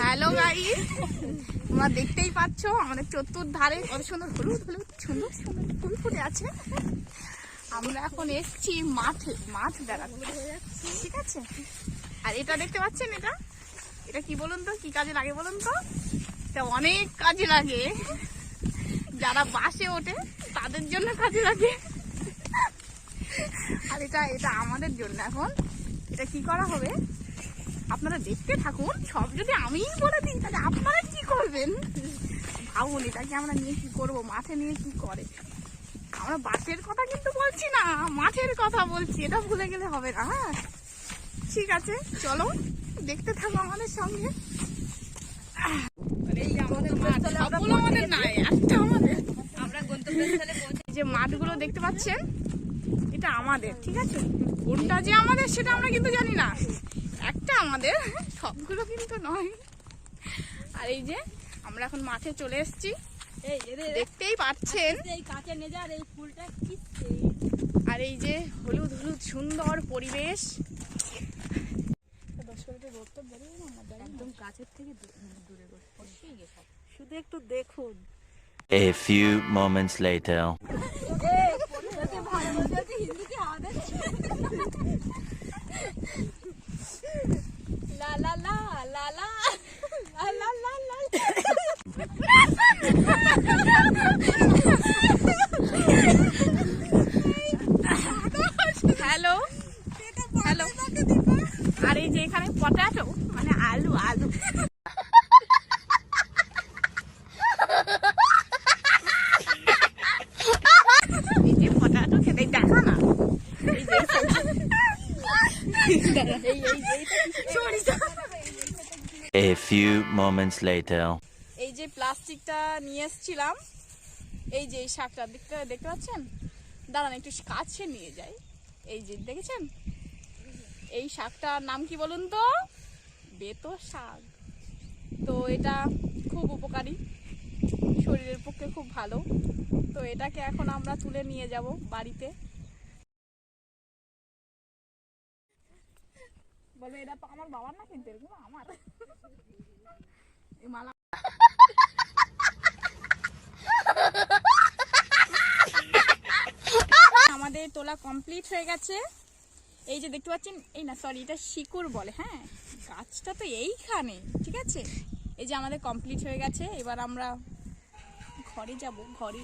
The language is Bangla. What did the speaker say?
হ্যালো গাই তোমরা দেখতেই পাচ্ছ, আমাদের চতুর্ধারে কত সুন্দর হলুদ হলুদ, সুন্দর সুন্দর ফুল ফুটে আছে। আমরা এখন এসছি মাঠে, মাঠ বেড়াতে। ঠিক আছে? আর এটা দেখতে পাচ্ছেন এটা? এটা কি বলুন তো? কি কাজে লাগে বলুন তো? এটা অনেক কাজে লাগে। যারা বাসে ওঠে, তাদের জন্য কাজে লাগে। আর এটা এটা আমাদের জন্য এখন। এটা কি করা হবে? আপনারা দেখতে থাকুন সব যদি আমিই বলে দিই তাহলে আপনারা কি করবেন? ভাবুন এটাকে আমরা নিয়ে কি করব? মাঠে নিয়ে কি করে? আমরা বাসের কথা কিন্তু বলছি না মাঠের কথা বলছি এটা ভুলে গেলে হবে না হ্যাঁ? ঠিক আছে চলো দেখতে থাকো আমাদের সঙ্গে। আমাদের আমাদের নাই একটা আমাদের। আমরা গন্তব্যস্থলে যে মাঠগুলো দেখতে পাচ্ছেন এটা আমাদের ঠিক আছে? কোনটা যে আমাদের সেটা আমরা কিন্তু জানি না। একটা আমাদের সবগুলো কিন্তু নয়। আর এই যে আমরা এখন মাঠে চলে এসেছি। এই এদের দেখতেই পাচ্ছেন। এই কাঁচা নেজার এই ফুলটা কি আর এই যে হলুদ হলুদ সুন্দর পরিবেশ। একদম কাছের থেকে দূরে শুধু একটু দেখুন। A few moments later. লালা লালা লালা হ্যালো হ্যালো আর এই যে এখানে পটাটো মানে আলু আলু দেখা না A few moments later. এই যে প্লাস্টিকটা নিয়ে এসেছিলাম, এই যে এই শাকটা, দেখতে দেখতে পাচ্ছেন? দাঁড়ান, একটু কাছে নিয়ে যাই। এই যে, দেখেছেন? এই শাকটার নাম কি বলুন তো? বেতো শাক। তো এটা খুব উপকারী, শরীরের পক্ষে খুব ভালো। তো এটাকে এখন আমরা তুলে নিয়ে যাব বাড়িতে। বলবে এটা আমার বাবার না কিন্তু এরকম আমার। আমাদের তোলা কমপ্লিট হয়ে গেছে। এই যে দেখতে পাচ্ছেন, এই না সরি এটা শিকড় বলে হ্যাঁ? গাছটা তো এইখানে, ঠিক আছে? এই যে আমাদের কমপ্লিট হয়ে গেছে, এবার আমরা ঘরে যাব, ঘরে